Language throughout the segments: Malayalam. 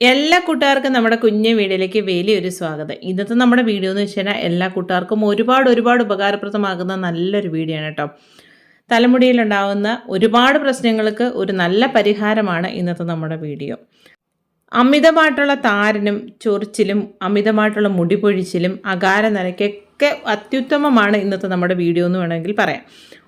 എല്ലാ കൂട്ടുകാർക്കും നമ്മുടെ കുഞ്ഞു വീഡിയോയിലേക്ക് വലിയൊരു സ്വാഗതം. ഇന്നത്തെ നമ്മുടെ വീഡിയോ എന്ന് വെച്ച് കഴിഞ്ഞാൽ എല്ലാ കൂട്ടുകാർക്കും ഒരുപാട് ഒരുപാട് ഉപകാരപ്രദമാകുന്ന നല്ലൊരു വീഡിയോ ആണ് കേട്ടോ. തലമുടിയിലുണ്ടാവുന്ന ഒരുപാട് പ്രശ്നങ്ങൾക്ക് ഒരു നല്ല പരിഹാരമാണ് ഇന്നത്തെ നമ്മുടെ വീഡിയോ. അമിതമായിട്ടുള്ള താരനും ചൊറിച്ചിലും അമിതമായിട്ടുള്ള മുടി പൊഴിച്ചിലും അകാര നരയ്ക്കൊക്കെ അത്യുത്തമമാണ് ഇന്നത്തെ നമ്മുടെ വീഡിയോ എന്ന് വേണമെങ്കിൽ പറയാം.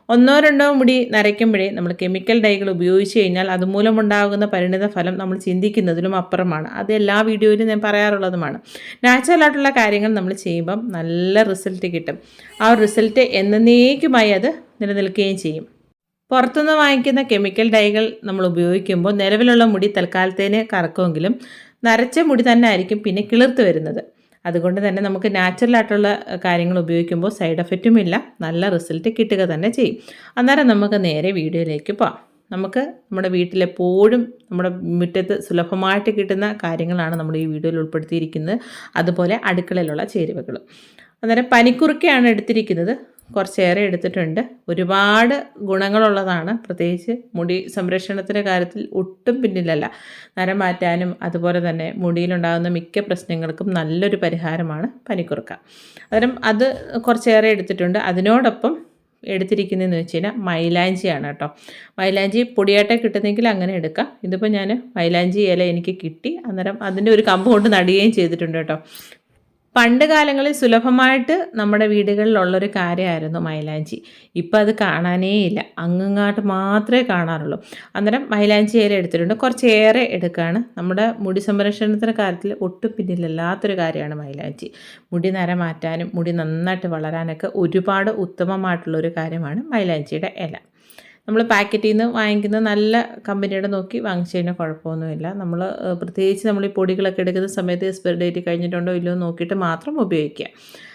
ഒന്നോ രണ്ടോ മുടി നരയ്ക്കുമ്പോഴേ നമ്മൾ കെമിക്കൽ ഡൈകൾ ഉപയോഗിച്ച് കഴിഞ്ഞാൽ അതുമൂലമുണ്ടാകുന്ന പരിണിത ഫലം നമ്മൾ ചിന്തിക്കുന്നതിലും അപ്പുറമാണ്. അത് എല്ലാ വീഡിയോയിലും ഞാൻ പറയാറുള്ളതുമാണ്. നാച്ചുറൽ ആയിട്ടുള്ള കാര്യങ്ങൾ നമ്മൾ ചെയ്യുമ്പം നല്ല റിസൾട്ട് കിട്ടും. ആ റിസൾട്ട് എന്നേക്കുമായി അത് നിലനിൽക്കുകയും ചെയ്യും. പുറത്തുനിന്ന് വാങ്ങിക്കുന്ന കെമിക്കൽ ഡൈകൾ നമ്മൾ ഉപയോഗിക്കുമ്പോൾ നിലവിലുള്ള മുടി തൽക്കാലത്തേന് കറക്കുമെങ്കിലും നരച്ച മുടി തന്നെ ആയിരിക്കും പിന്നെ കിളിർത്ത് വരുന്നത്. അതുകൊണ്ട് തന്നെ നമുക്ക് നാച്ചുറലായിട്ടുള്ള കാര്യങ്ങൾ ഉപയോഗിക്കുമ്പോൾ സൈഡ് എഫക്റ്റുമില്ല നല്ല റിസൾട്ട് കിട്ടുക തന്നെ ചെയ്യും. അന്നേരം നമുക്ക് നേരെ വീഡിയോയിലേക്ക് പോകാം നമുക്ക് നമ്മുടെ വീട്ടിലെപ്പോഴും നമ്മുടെ മുറ്റത്ത് സുലഭമായിട്ട് കിട്ടുന്ന കാര്യങ്ങളാണ് നമ്മൾ ഈ വീഡിയോയിൽ ഉൾപ്പെടുത്തിയിരിക്കുന്നത്. അതുപോലെ അടുക്കളയിലുള്ള ചേരുവകൾ. അന്നേരം പനിക്കുറുക്കയാണ് എടുത്തിരിക്കുന്നത്. കുറച്ചേറെ എടുത്തിട്ടുണ്ട്. ഒരുപാട് ഗുണങ്ങളുള്ളതാണ്. പ്രത്യേകിച്ച് മുടി സംരക്ഷണത്തിന്റെ കാര്യത്തിൽ ഒട്ടും പിന്നിലല്ല. നരം മാറ്റാനും അതുപോലെ തന്നെ മുടിയിലുണ്ടാകുന്ന മിക്ക പ്രശ്നങ്ങൾക്കും നല്ലൊരു പരിഹാരമാണ് പനിക്കുറുക്ക. അന്നേരം അത് കുറച്ചേറെ എടുത്തിട്ടുണ്ട്. അതിനോടൊപ്പം എടുത്തിരിക്കുന്നതെന്ന് വെച്ച് കഴിഞ്ഞാൽ മൈലാഞ്ചിയാണ് കേട്ടോ. മൈലാഞ്ചി പൊടിയായിട്ട് കിട്ടുന്നെങ്കിൽ അങ്ങനെ എടുക്കാം. ഇതിപ്പോൾ ഞാൻ മൈലാഞ്ചി ഇല എനിക്ക് കിട്ടി. അന്നേരം അതിന്റെ ഒരു കമ്പ് കൊണ്ട് നടുകയും ചെയ്തിട്ടുണ്ട് കേട്ടോ. പണ്ട് കാലങ്ങളിൽ സുലഭമായിട്ട് നമ്മുടെ വീടുകളിലുള്ളൊരു കാര്യമായിരുന്നു മൈലാഞ്ചി. ഇപ്പോൾ അത് കാണാനേ ഇല്ല. അങ്ങങ്ങാട്ട് മാത്രമേ കാണാറുള്ളൂ. അന്നേരം മൈലാഞ്ചി ഇല എടുത്തിട്ടുണ്ട്. കുറച്ചേറെ എടുക്കുകയാണ് നമ്മുടെ മുടി സംരക്ഷണത്തിന്റെ കാര്യത്തിൽ ഒട്ടും പിന്നിലല്ലാത്തൊരു കാര്യമാണ് മൈലാഞ്ചി. മുടി നര മാറ്റാനും മുടി നന്നായിട്ട് വളരാനൊക്കെ ഒരുപാട് ഉത്തമമായിട്ടുള്ളൊരു കാര്യമാണ് മൈലാഞ്ചിയുടെ ഇല. നമ്മൾ പാക്കറ്റിൽ നിന്ന് വാങ്ങിക്കുന്ന നല്ല കമ്പനിയുടെ നോക്കി വാങ്ങിച്ചു കഴിഞ്ഞാൽ കുഴപ്പമൊന്നുമില്ല നമ്മൾ പ്രത്യേകിച്ച് നമ്മൾ ഈ പൊടികളൊക്കെ എടുക്കുന്ന സമയത്ത് എക്സ്പയർ ഡേറ്റ് കഴിഞ്ഞിട്ടുണ്ടോ ഇല്ലയോ നോക്കിയിട്ട് മാത്രം ഉപയോഗിക്കുക.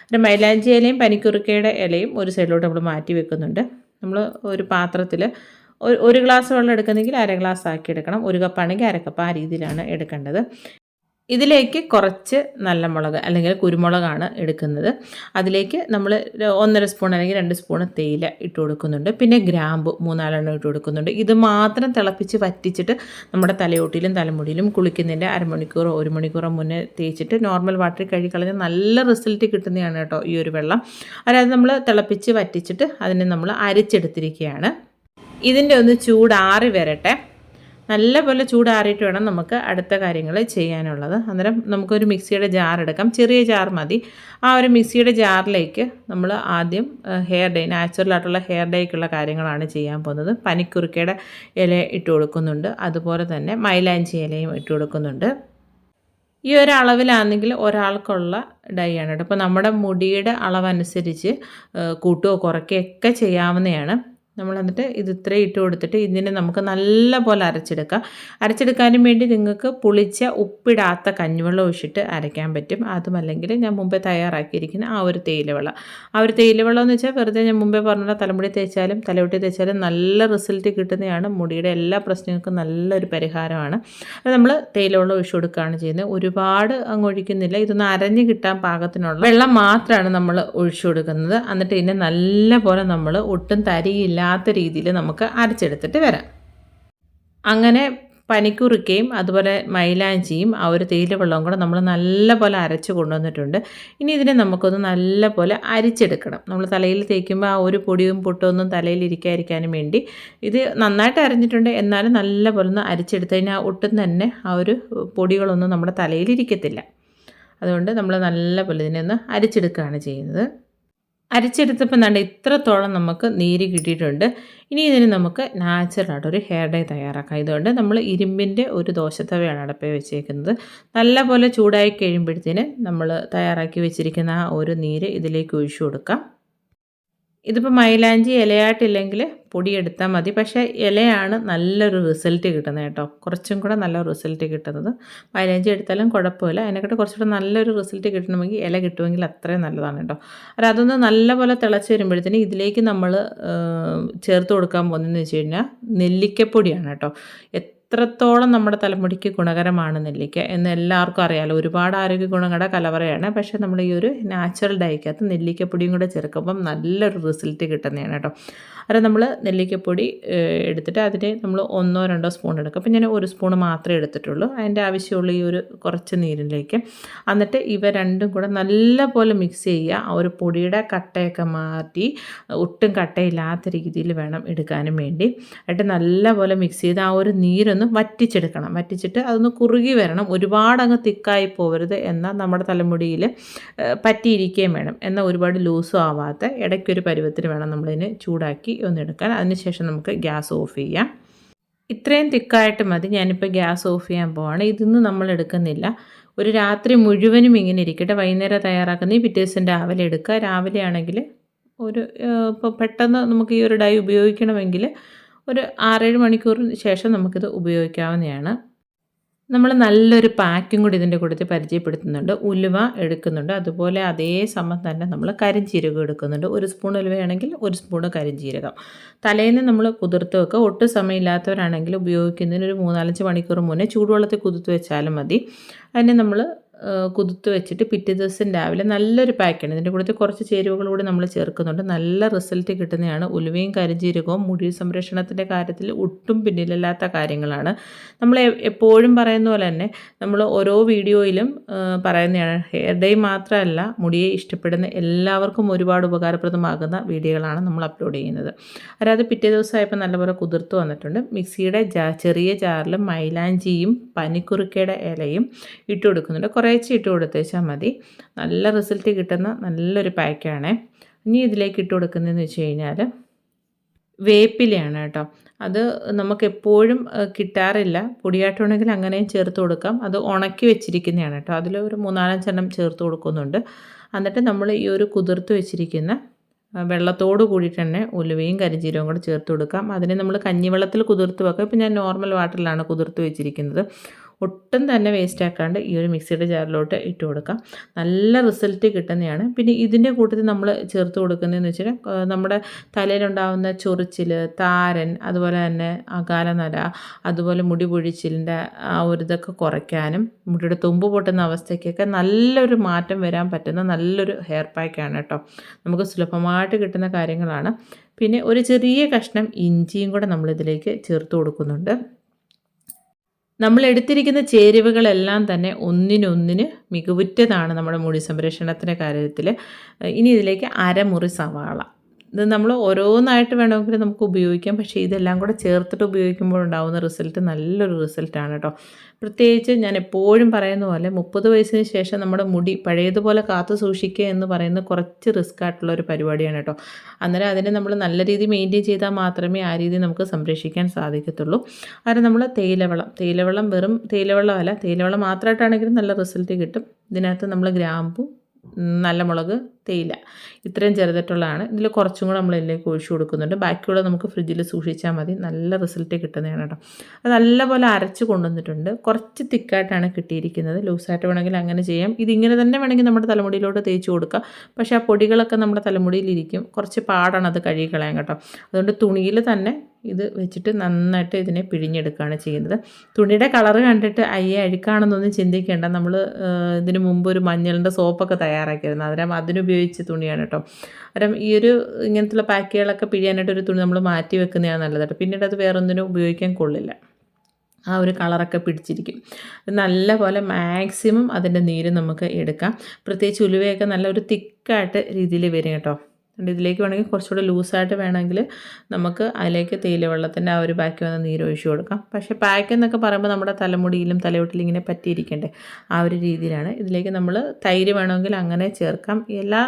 പിന്നെ മൈലാഞ്ചി ഇലയും പനിക്കുറുക്കയുടെ ഇലയും ഒരു സൈഡിലോട്ട് നമ്മൾ മാറ്റി വെക്കുന്നുണ്ട്. നമ്മൾ ഒരു പാത്രത്തിൽ ഒരു ഗ്ലാസ് വെള്ളം എടുക്കുന്നെങ്കിൽ അര ഗ്ലാസ് ആക്കി എടുക്കണം. ഒരു കപ്പാണെങ്കിൽ അര കപ്പ് ആ രീതിയിലാണ് എടുക്കേണ്ടത്. ഇതിലേക്ക് കുറച്ച് നല്ല മുളക് അല്ലെങ്കിൽ കുരുമുളകാണ് എടുക്കുന്നത്. അതിലേക്ക് നമ്മൾ ഒന്നര സ്പൂൺ അല്ലെങ്കിൽ രണ്ട് സ്പൂൺ തേയില ഇട്ട് കൊടുക്കുന്നുണ്ട്. പിന്നെ ഗ്രാമ്പു മൂന്നാലെണ്ണം ഇട്ട് കൊടുക്കുന്നുണ്ട്. ഇത് മാത്രം തിളപ്പിച്ച് വറ്റിച്ചിട്ട് നമ്മുടെ തലയോട്ടിയിലും തലമുടിയിലും കുളിക്കുന്നതിന്റെ അരമണിക്കൂറോ ഒരു മണിക്കൂറോ മുന്നേ തേച്ചിട്ട് നോർമൽ വാട്ടറിൽ കഴുകിക്കളഞ്ഞാൽ നല്ല റിസൾട്ട് കിട്ടുന്നതാണ് കേട്ടോ ഈ ഒരു വെള്ളം. അതായത് നമ്മൾ തിളപ്പിച്ച് വറ്റിച്ചിട്ട് അതിനെ നമ്മൾ അരിച്ചെടുത്തിരിക്കുകയാണ്. ഇതിന്റെ ഒന്ന് ചൂടാറി വരട്ടെ. നല്ലപോലെ ചൂടാറിയിട്ട് വേണം നമുക്ക് അടുത്ത കാര്യങ്ങൾ ചെയ്യാനുള്ളത്. അന്നേരം നമുക്കൊരു മിക്സിയുടെ ജാർ എടുക്കാം. ചെറിയ ജാർ മതി. ആ ഒരു മിക്സിയുടെ ജാറിലേക്ക് നമ്മൾ ആദ്യം ഹെയർ ഡേ നാച്ചുറലായിട്ടുള്ള ഹെയർ ഡേക്കുള്ള കാര്യങ്ങളാണ് ചെയ്യാൻ പോകുന്നത്. പനിക്കുറുക്കയുടെ ഇല ഇട്ട് കൊടുക്കുന്നുണ്ട്. അതുപോലെ തന്നെ മൈലാഞ്ചി ഇലയും ഇട്ട് കൊടുക്കുന്നുണ്ട്. ഈ ഒരു അളവിലാണെങ്കിൽ ഒരാൾക്കുള്ള ഡൈ ആണ് അപ്പോൾ നമ്മുടെ മുടിയുടെ അളവനുസരിച്ച് കൂട്ടുകയോ കുറയ്ക്കുകയൊക്കെ ചെയ്യാവുന്നതാണ്. നമ്മൾ എന്നിട്ട് ഇത് ഇത്രയും ഇട്ട് കൊടുത്തിട്ട് ഇതിനെ നമുക്ക് നല്ല പോലെ അരച്ചെടുക്കാം. അരച്ചെടുക്കാനും വേണ്ടി നിങ്ങൾക്ക് പുളിച്ച ഉപ്പിടാത്ത കഞ്ഞിവെള്ളം ഒഴിച്ചിട്ട് അരയ്ക്കാൻ പറ്റും. അതുമല്ലെങ്കിൽ ഞാൻ മുമ്പേ തയ്യാറാക്കിയിരിക്കുന്ന ആ ഒരു തേയിലവെള്ളം. ആ ഒരു തേയിലവെള്ളം എന്ന് വെച്ചാൽ വെറുതെ ഞാൻ മുമ്പേ പറഞ്ഞ തലമുടി തേച്ചാലും തലവെട്ടി തേച്ചാലും നല്ല റിസൾട്ട് കിട്ടുന്നതാണ്. മുടിയുടെ എല്ലാ പ്രശ്നങ്ങൾക്കും നല്ലൊരു പരിഹാരമാണ്. നമ്മൾ തേയിലവെള്ളം ഒഴിച്ചു കൊടുക്കുകയാണ് ചെയ്യുന്നത്. ഒരുപാട് അങ്ങ് ഒഴിക്കുന്നില്ല. ഇതൊന്ന് അരഞ്ഞ് കിട്ടാൻ പാകത്തിനുള്ള വെള്ളം മാത്രമാണ് നമ്മൾ ഒഴിച്ചു കൊടുക്കുന്നത്. എന്നിട്ട് ഇതിനെ നല്ല പോലെ നമ്മൾ ഒട്ടും തരിയില്ല. ഇല്ലാത്ത രീതിയിൽ നമുക്ക് അരച്ചെടുത്തിട്ട് വരാം. അങ്ങനെ പനിക്കുറുക്കയും അതുപോലെ മൈലാഞ്ചിയും ആ ഒരു തേയില വെള്ളവും കൂടെ നമ്മൾ നല്ലപോലെ അരച്ച് കൊണ്ടുവന്നിട്ടുണ്ട്. ഇനി ഇതിനെ നമുക്കൊന്ന് നല്ലപോലെ അരിച്ചെടുക്കണം. നമ്മൾ തലയിൽ തേക്കുമ്പോൾ ആ ഒരു പൊടിയും പൊട്ടൊന്നും തലയിൽ ഇരിക്കാതിരിക്കാനും വേണ്ടി ഇത് നന്നായിട്ട് അരഞ്ഞിട്ടുണ്ട്. എന്നാലും നല്ലപോലെ ഒന്ന് അരിച്ചെടുത്ത് കഴിഞ്ഞാൽ ഒട്ടും തന്നെ ആ ഒരു പൊടികളൊന്നും നമ്മുടെ തലയിൽ ഇരിക്കത്തില്ല. അതുകൊണ്ട് നമ്മൾ നല്ലപോലെ ഇതിനെ ഒന്ന് അരിച്ചെടുക്കുകയാണ് ചെയ്യുന്നത്. അരച്ചെടുത്തപ്പോൾ നല്ല ഇത്രത്തോളം നമുക്ക് നീര് കിട്ടിയിട്ടുണ്ട്. ഇനി ഇതിന് നമുക്ക് നാച്ചുറലായിട്ട് ഒരു ഹെയർ ഡൈ തയ്യാറാക്കാം. ഇതുകൊണ്ട് നമ്മൾ ഇരുമ്പിന്റെ ഒരു ദോശത്തവയാണ് അടപ്പേ വെച്ചേക്കുന്നത്. നല്ലപോലെ ചൂടായി കഴിയുമ്പോഴത്തേന് നമ്മൾ തയ്യാറാക്കി വെച്ചിരിക്കുന്ന ആ ഒരു നീര് ഇതിലേക്ക് ഒഴിച്ചു കൊടുക്കാം. ഇതിപ്പോൾ മൈലാഞ്ചി ഇലയായിട്ടില്ലെങ്കിൽ പൊടി എടുത്താൽ മതി. പക്ഷേ ഇലയാണ് നല്ലൊരു റിസൾട്ട് കിട്ടുന്നത് കേട്ടോ. കുറച്ചും കൂടെ നല്ല റിസൾട്ട് കിട്ടുന്നത്. മൈലാഞ്ചി എടുത്താലും കുഴപ്പമില്ല. അതിനെക്കാട്ട് കുറച്ചുകൂടെ നല്ലൊരു റിസൾട്ട് കിട്ടണമെങ്കിൽ ഇല കിട്ടുമെങ്കിൽ അത്രയും നല്ലതാണ് കേട്ടോ. അല്ല അതൊന്ന് നല്ലപോലെ തിളച്ച് വരുമ്പോഴത്തേന് ഇതിലേക്ക് നമ്മൾ ചേർത്ത് കൊടുക്കാൻ പോകുന്നതെന്ന് വെച്ച് കഴിഞ്ഞാൽ നെല്ലിക്കപ്പൊടിയാണ് കേട്ടോ. എത്രത്തോളം നമ്മുടെ തലമുടിക്ക് ഗുണകരമാണ് നെല്ലിക്ക എന്ന് എല്ലാവർക്കും അറിയാമല്ലോ ഒരുപാട് ആരോഗ്യ ഗുണങ്ങളുടെ കലവറയാണ്. പക്ഷേ നമ്മൾ ഈ ഒരു നാച്ചുറൽ ഡൈക്കകത്ത് നെല്ലിക്കപ്പൊടിയും കൂടെ ചേർക്കുമ്പം നല്ലൊരു റിസൾട്ട് കിട്ടുന്നതാണ് കേട്ടോ. അത് നമ്മൾ നെല്ലിക്കപ്പൊടി എടുത്തിട്ട് അതിന് നമ്മൾ ഒന്നോ രണ്ടോ സ്പൂൺ എടുക്കും. അപ്പം ഞാൻ ഒരു സ്പൂൺ മാത്രമേ എടുത്തിട്ടുള്ളൂ. അതിന്റെ ആവശ്യമുള്ള ഈ ഒരു കുറച്ച് നീരിലേക്ക്. എന്നിട്ട് ഇവ രണ്ടും കൂടെ നല്ലപോലെ മിക്സ് ചെയ്യുക. ആ ഒരു പൊടിയുടെ കട്ടയൊക്കെ മാറ്റി ഒട്ടും കട്ടയില്ലാത്ത രീതിയിൽ വേണം എടുക്കാനും വേണ്ടി. എന്നിട്ട് നല്ലപോലെ മിക്സ് ചെയ്ത് ആ ഒരു നീരൊന്ന് വറ്റിച്ചെടുക്കണം. വറ്റിച്ചിട്ട് അതൊന്ന് കുറുകി വരണം. ഒരുപാട് അങ്ങ് തിക്കായി പോകരുത് എന്നാൽ നമ്മുടെ തലമുടിയിൽ പറ്റിയിരിക്കുകയും വേണം. എന്നാൽ ഒരുപാട് ലൂസും ആവാത്ത ഇടയ്ക്കൊരു പരുവത്തിന് വേണം നമ്മളിതിന് ചൂടാക്കി ഒന്ന് എടുക്കാൻ അതിനുശേഷം നമുക്ക് ഗ്യാസ് ഓഫ് ചെയ്യാം. ഇത്രയും തിക്കായിട്ട് മതി. ഞാനിപ്പോൾ ഗ്യാസ് ഓഫ് ചെയ്യാൻ പോവാണ്. ഇതൊന്നും നമ്മൾ എടുക്കുന്നില്ല. ഒരു രാത്രി മുഴുവനും ഇങ്ങനെ ഇരിക്കട്ടെ. വൈകുന്നേരം തയ്യാറാക്കുന്ന ഈ പിറ്റേ രാവിലെ എടുക്കുക. രാവിലെ ആണെങ്കിൽ ഒരു ഇപ്പോൾ പെട്ടെന്ന് നമുക്ക് ഈ ഒരു ഡൈ ഉപയോഗിക്കണമെങ്കിൽ ഒരു ആറേഴ് മണിക്കൂറിന് ശേഷം നമുക്കിത് ഉപയോഗിക്കാവുന്നതാണ്. നമ്മൾ നല്ലൊരു പാക്കും കൂടി ഇതിന്റെ കൂട്ടത്തിൽ പരിചയപ്പെടുത്തുന്നുണ്ട്. ഉലുവ എടുക്കുന്നുണ്ട്. അതുപോലെ അതേ സമയം തന്നെ നമ്മൾ കരിഞ്ജീരകം എടുക്കുന്നുണ്ട്. ഒരു സ്പൂൺ ഉലുവയാണെങ്കിൽ ഒരു സ്പൂൺ കരിഞ്ജീരകം തലേന്ന് നമ്മൾ കുതിർത്ത് വെക്കുക. ഒട്ടും സമയമില്ലാത്തവരാണെങ്കിൽ ഉപയോഗിക്കുന്നതിന് ഒരു മൂന്നാലഞ്ച് മണിക്കൂർ മുന്നേ ചൂടുവെള്ളത്തിൽ കുതിർത്ത് വെച്ചാലും മതി. അതിനെ നമ്മൾ കുതിർത്ത് വെച്ചിട്ട് പിറ്റേ ദിവസം രാവിലെ നല്ലൊരു പാക്കാണ്. ഇതിന്റെ കൂടെ കുറച്ച് ചേരുവകൾ കൂടി നമ്മൾ ചേർക്കുന്നുണ്ട്. നല്ല റിസൾട്ട് കിട്ടുന്നതാണ്. ഉലുവയും കരിഞ്ജീരകവും മുടി സംരക്ഷണത്തിന്റെ കാര്യത്തിൽ ഒട്ടും പിന്നിലല്ലാത്ത കാര്യങ്ങളാണ്. നമ്മൾ എപ്പോഴും പറയുന്ന പോലെ തന്നെ നമ്മൾ ഓരോ വീഡിയോയിലും പറയുന്നതാണ്. ഹെയർ ഡേ മാത്രമല്ല മുടിയെ ഇഷ്ടപ്പെടുന്ന എല്ലാവർക്കും ഒരുപാട് ഉപകാരപ്രദമാകുന്ന വീഡിയോകളാണ് നമ്മൾ അപ്ലോഡ് ചെയ്യുന്നത്. അതായത് പിറ്റേ ദിവസമായപ്പോൾ നല്ലപോലെ കുതിർത്ത് വന്നിട്ടുണ്ട്. മിക്സിയുടെ ചെറിയ ജാറിൽ മൈലാഞ്ചിയും പനിക്കുറുക്കയുടെ ഇലയും ഇട്ട് കൊടുക്കുന്നുണ്ട് കുറേശ്ശെ ഇട്ട് കൊടുത്തേച്ചാൽ മതി. നല്ല റിസൾട്ട് കിട്ടുന്ന നല്ലൊരു പാക്കാണ് ഇനി ഇതിലേക്ക് ഇട്ട് കൊടുക്കുന്നതെന്ന് വെച്ച് കഴിഞ്ഞാൽ വേപ്പിലയാണ് കേട്ടോ. അത് നമുക്ക് എപ്പോഴും കിട്ടാറില്ല. പൊടിയായിട്ടുണ്ടെങ്കിൽ അങ്ങനെയും ചേർത്ത് കൊടുക്കാം. അത് ഉണക്കി വെച്ചിരിക്കുന്നതാണ് കേട്ടോ. അതിൽ ഒരു മൂന്നാലഞ്ചെണ്ണം ചേർത്ത് കൊടുക്കുന്നുണ്ട്. എന്നിട്ട് നമ്മൾ ഈ ഒരു കുതിർത്ത് വെച്ചിരിക്കുന്ന വെള്ളത്തോട് കൂടിയിട്ട് തന്നെ ഉലുവയും കരിഞ്ചീരവും കൂടെ ചേർത്ത് കൊടുക്കാം. അതിനെ നമ്മൾ കഞ്ഞിവെള്ളത്തിൽ കുതിർത്ത് വെക്കാം. ഇപ്പം ഞാൻ നോർമൽ വാട്ടറിലാണ് കുതിർത്ത് വെച്ചിരിക്കുന്നത്. ഒട്ടും തന്നെ വേസ്റ്റ് ആക്കാണ്ട് ഈ ഒരു മിക്സിയുടെ ജാറിലോട്ട് ഇട്ട് കൊടുക്കാം. നല്ല റിസൾട്ട് കിട്ടുന്നതാണ്. പിന്നെ ഇതിന്റെ കൂട്ടത്തിൽ നമ്മൾ ചേർത്ത് കൊടുക്കുന്നതെന്ന് വെച്ചാൽ നമ്മുടെ തലയിലുണ്ടാകുന്ന ചൊറിച്ചിൽ താരൻ അതുപോലെ തന്നെ അകാലനര അതുപോലെ മുടി പൊഴിച്ചിലിന്റെ ആ ഒരു ഇതൊക്കെ കുറയ്ക്കാനും മുടിയുടെ തുമ്പ് പൊട്ടുന്ന അവസ്ഥയ്ക്കൊക്കെ നല്ലൊരു മാറ്റം വരാൻ പറ്റുന്ന നല്ലൊരു ഹെയർ പാക്കാണ് കേട്ടോ. നമുക്ക് സുലഭമായിട്ട് കിട്ടുന്ന കാര്യങ്ങളാണ്. പിന്നെ ഒരു ചെറിയ കഷ്ണം ഇഞ്ചിയും കൂടെ നമ്മളിതിലേക്ക് ചേർത്ത് കൊടുക്കുന്നുണ്ട്. നമ്മൾ എടുത്തിരിക്കുന്ന ചേരുവകളെല്ലാം തന്നെ ഒന്നിനൊന്നിന് മികവുറ്റതാണ് നമ്മുടെ മുടി സംരക്ഷണത്തിന്റെ കാര്യത്തിൽ. ഇനി ഇതിലേക്ക് അരമുറി സവാള. ഇത് നമ്മൾ ഓരോന്നായിട്ട് വേണമെങ്കിൽ നമുക്ക് ഉപയോഗിക്കാം. പക്ഷേ ഇതെല്ലാം കൂടെ ചേർത്തിട്ട് ഉപയോഗിക്കുമ്പോൾ ഉണ്ടാകുന്ന റിസൾട്ട് നല്ലൊരു റിസൾട്ടാണ് കേട്ടോ. പ്രത്യേകിച്ച് ഞാൻ എപ്പോഴും പറയുന്ന പോലെ മുപ്പത് വയസ്സിന് ശേഷം നമ്മുടെ മുടി പഴയതുപോലെ കാത്തു സൂക്ഷിക്കുക എന്ന് പറയുന്ന കുറച്ച് റിസ്ക് ആയിട്ടുള്ള ഒരു പരിപാടിയാണ് കേട്ടോ. അന്നേരം അതിനെ നമ്മൾ നല്ല രീതിയിൽ മെയിന്റെയിൻ ചെയ്താൽ മാത്രമേ ആ രീതി നമുക്ക് സംരക്ഷിക്കാൻ സാധിക്കത്തുള്ളൂ. അതിന് നമ്മൾ തേയിലവെള്ളം തേയിലവെള്ളം വെറും തേയിലവെള്ളമല്ല തേയിലവെള്ളം മാത്രമായിട്ടാണെങ്കിലും നല്ല റിസൾട്ട് കിട്ടും. ഇതിനകത്ത് നമ്മൾ ഗ്രാമ്പു നല്ല മുളക് തേയില. ഇത്രയും ചേർത്തിട്ടുള്ളതാണ് ഇതിൽ കുറച്ചും കൂടെ നമ്മൾ ഇതിലേക്ക് ഒഴിച്ചു കൊടുക്കുന്നുണ്ട്. ബാക്കിയുള്ളത് നമുക്ക് ഫ്രിഡ്ജിൽ സൂക്ഷിച്ചാൽ മതി. നല്ല റിസൾട്ട് കിട്ടുന്നതാണ് കേട്ടോ. അത് നല്ലപോലെ അരച്ച് കൊണ്ടുവന്നിട്ടുണ്ട്. കുറച്ച് തിക്കായിട്ടാണ് കിട്ടിയിരിക്കുന്നത്. ലൂസായിട്ട് വേണമെങ്കിൽ അങ്ങനെ ചെയ്യാം. ഇതിങ്ങനെ തന്നെ വേണമെങ്കിൽ നമ്മുടെ തലമുടിയിലോട്ട് തേച്ച് കൊടുക്കാം. പക്ഷേ ആ പൊടികളൊക്കെ നമ്മുടെ തലമുടിയിലിരിക്കും കുറച്ച് പാടാണ് അത് കഴുകി കളയാൻ കേട്ടോ. അതുകൊണ്ട് തുണിയിൽ തന്നെ ഇത് വെച്ചിട്ട് നന്നായിട്ട് ഇതിനെ പിഴിഞ്ഞെടുക്കുകയാണ് ചെയ്യുന്നത്. തുണിയുടെ കളറ് കണ്ടിട്ട് അയ്യേ അഴുക്കാണെന്നൊന്നും ചിന്തിക്കേണ്ട. നമ്മൾ ഇതിന് മുമ്പ് ഒരു മഞ്ഞളിന്റെ സോപ്പൊക്കെ തയ്യാറാക്കിയിരുന്നു അന്നേരം അതിനുപയോഗിച്ച തുണിയാണ് കേട്ടോ അന്നേരം ഈ ഒരു ഇങ്ങനത്തുള്ള പാക്കുകളൊക്കെ പിഴിയാനായിട്ട് ഒരു തുണി നമ്മൾ മാറ്റി വെക്കുന്നതാണ് നല്ലത് കേട്ടോ പിന്നീട് അത് വേറൊന്നിനും ഉപയോഗിക്കാൻ കൊള്ളില്ല. ആ ഒരു കളറൊക്കെ പിടിച്ചിരിക്കും. നല്ല പോലെ മാക്സിമം അതിന്റെ നീര് നമുക്ക് എടുക്കാം. പ്രത്യേകിച്ച് ഉലുവയൊക്കെ നല്ല ഒരു തിക്കായിട്ട് രീതിയിൽ വരും കേട്ടോ. ഇതിലേക്ക് വേണമെങ്കിൽ കുറച്ചുകൂടെ ലൂസായിട്ട് വേണമെങ്കിൽ നമുക്ക് അതിലേക്ക് തേയില വെള്ളത്തിന്റെ ആ ഒരു ബാക്കി വന്ന നീര് ഒഴിച്ചു കൊടുക്കാം. പക്ഷേ പാക്ക് എന്നൊക്കെ പറയുമ്പോൾ നമ്മുടെ തലമുടിയിലും തലയോട്ടിലും ഇങ്ങനെ പറ്റിയിരിക്കണ്ടേ? ആ ഒരു രീതിയിലാണ്. ഇതിലേക്ക് നമ്മൾ തൈര് വേണമെങ്കിൽ അങ്ങനെ ചേർക്കാം. എല്ലാ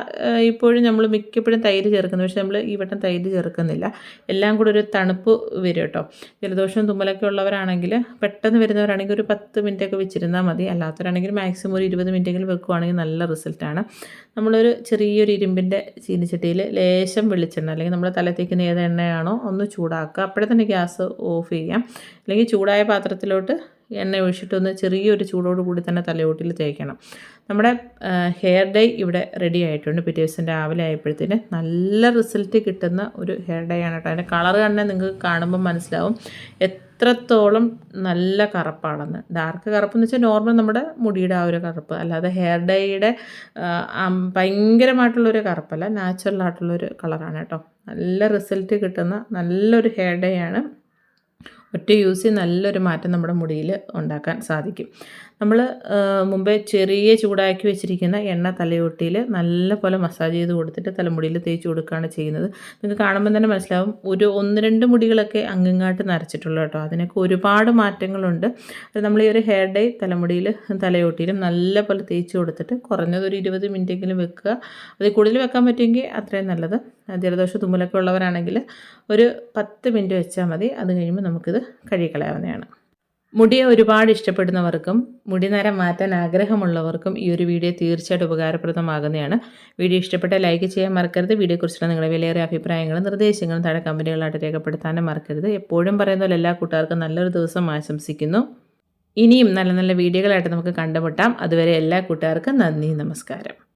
ഇപ്പോഴും നമ്മൾ മിക്കപ്പോഴും തൈര് ചേർക്കുന്നത് പക്ഷേ നമ്മൾ ഈ വട്ടം തൈര് ചേർക്കുന്നില്ല. എല്ലാം കൂടെ ഒരു തണുപ്പ് വരും കേട്ടോ. ജലദോഷവും തുമ്മലൊക്കെ ഉള്ളവരാണെങ്കിൽ പെട്ടെന്ന് വരുന്നവരാണെങ്കിൽ ഒരു പത്ത് മിനിറ്റൊക്കെ വെച്ചിരുന്നാൽ മതി. അല്ലാത്തവരാണെങ്കിൽ മാക്സിമം ഒരു ഇരുപത് മിനിറ്റെങ്കിലും വെക്കുവാണെങ്കിൽ നല്ല റിസൾട്ടാണ്. നമ്മളൊരു ചെറിയൊരു ഇരുമ്പിന്റെ ചീനിച്ചട്ടിയിൽ ലേശം വെളിച്ചെണ്ണ അല്ലെങ്കിൽ നമ്മൾ തല തേക്കുന്ന ഏത് എണ്ണയാണോ ഒന്ന് ചൂടാക്കുക. അപ്പോഴേ തന്നെ ഗ്യാസ് ഓഫ് ചെയ്യാം. അല്ലെങ്കിൽ ചൂടായ പാത്രത്തിലോട്ട് എണ്ണ ഒഴിച്ചിട്ടൊന്ന് ചെറിയൊരു ചൂടോട് കൂടി തന്നെ തലയോട്ടിൽ തേക്കണം. നമ്മുടെ ഹെയർ ഡൈ ഇവിടെ റെഡി ആയിട്ടുണ്ട്. പിറ്റേ ദിവസം രാവിലെ ആയപ്പോഴത്തേന് നല്ല റിസൾട്ട് കിട്ടുന്ന ഒരു ഹെയർ ഡൈ ആണ് കേട്ടോ. അതിന്റെ കളർ തന്നെ നിങ്ങൾക്ക് കാണുമ്പോൾ മനസ്സിലാവും. അത്രത്തോളം നല്ല കറുപ്പാണെന്ന്. ഡാർക്ക് കറുപ്പ് എന്ന് വെച്ചാൽ നോർമൽ നമ്മുടെ മുടിയുടെ ആ ഒരു കറുപ്പ്. അല്ലാതെ ഹെയർ ഡൈയുടെ ഭയങ്കരമായിട്ടുള്ളൊരു കറുപ്പല്ല. നാച്ചുറൽ ആയിട്ടുള്ളൊരു കളറാണ് കേട്ടോ. നല്ല റിസൾട്ട് കിട്ടുന്ന നല്ലൊരു ഹെയർ ഡൈ ആണ്. ഒറ്റ യൂസ് ചെയ്ത് നല്ലൊരു മാറ്റം നമ്മുടെ മുടിയിൽ ഉണ്ടാക്കാൻ സാധിക്കും. നമ്മൾ മുമ്പേ ചെറിയ ചൂടാക്കി വെച്ചിരിക്കുന്ന എണ്ണ തലയോട്ടിയിൽ നല്ല പോലെ മസാജ് ചെയ്ത് കൊടുത്തിട്ട് തലമുടിയിൽ തേച്ച് കൊടുക്കുകയാണ് ചെയ്യുന്നത്. നിങ്ങൾക്ക് കാണുമ്പോൾ തന്നെ മനസ്സിലാവും. ഒരു ഒന്ന് രണ്ട് മുടികളൊക്കെ അങ്ങിങ്ങാട്ട് നരച്ചിട്ടുള്ളൂ കേട്ടോ. അതിനൊക്കെ ഒരുപാട് മാറ്റങ്ങളുണ്ട്. നമ്മൾ ഈ ഒരു ഹെയർ ഡൈ തലമുടിയിൽ തലയോട്ടിയിലും നല്ല പോലെ തേച്ച് കൊടുത്തിട്ട് കുറഞ്ഞത് ഒരു ഇരുപത് മിനിറ്റെങ്കിലും വെക്കുക. അതിൽ കൂടുതൽ വെക്കാൻ പറ്റുമെങ്കിൽ അത്രയും നല്ലത്. ജലദോഷ തുമ്മലൊക്കെ ഉള്ളവരാണെങ്കിൽ ഒരു പത്ത് മിനിറ്റ് വെച്ചാൽ മതി. അത് കഴിയുമ്പോൾ നമുക്കിത് കഴുകിക്കളയാവുന്നതാണ്. മുടിയെ ഒരുപാട് ഇഷ്ടപ്പെടുന്നവർക്കും മുടി നരം മാറ്റാൻ ആഗ്രഹമുള്ളവർക്കും ഈ ഒരു വീഡിയോ തീർച്ചയായിട്ടും ഉപകാരപ്രദമാകുന്നതാണ്. വീഡിയോ ഇഷ്ടപ്പെട്ട ലൈക്ക് ചെയ്യാൻ മറക്കരുത്. വീഡിയോയെക്കുറിച്ചുള്ള നിങ്ങളുടെ വിലയേറിയ അഭിപ്രായങ്ങളും നിർദ്ദേശങ്ങളും താഴെ കമ്പനികളായിട്ട് രേഖപ്പെടുത്താനും മറക്കരുത്. എപ്പോഴും പറയുന്ന പോലെ എല്ലാ കൂട്ടുകാർക്കും നല്ലൊരു ദിവസം ആശംസിക്കുന്നു. ഇനിയും നല്ല നല്ല വീഡിയോകളായിട്ട് നമുക്ക് കണ്ടുമുട്ടാം. അതുവരെ എല്ലാ കൂട്ടുകാർക്കും നന്ദി നമസ്കാരം.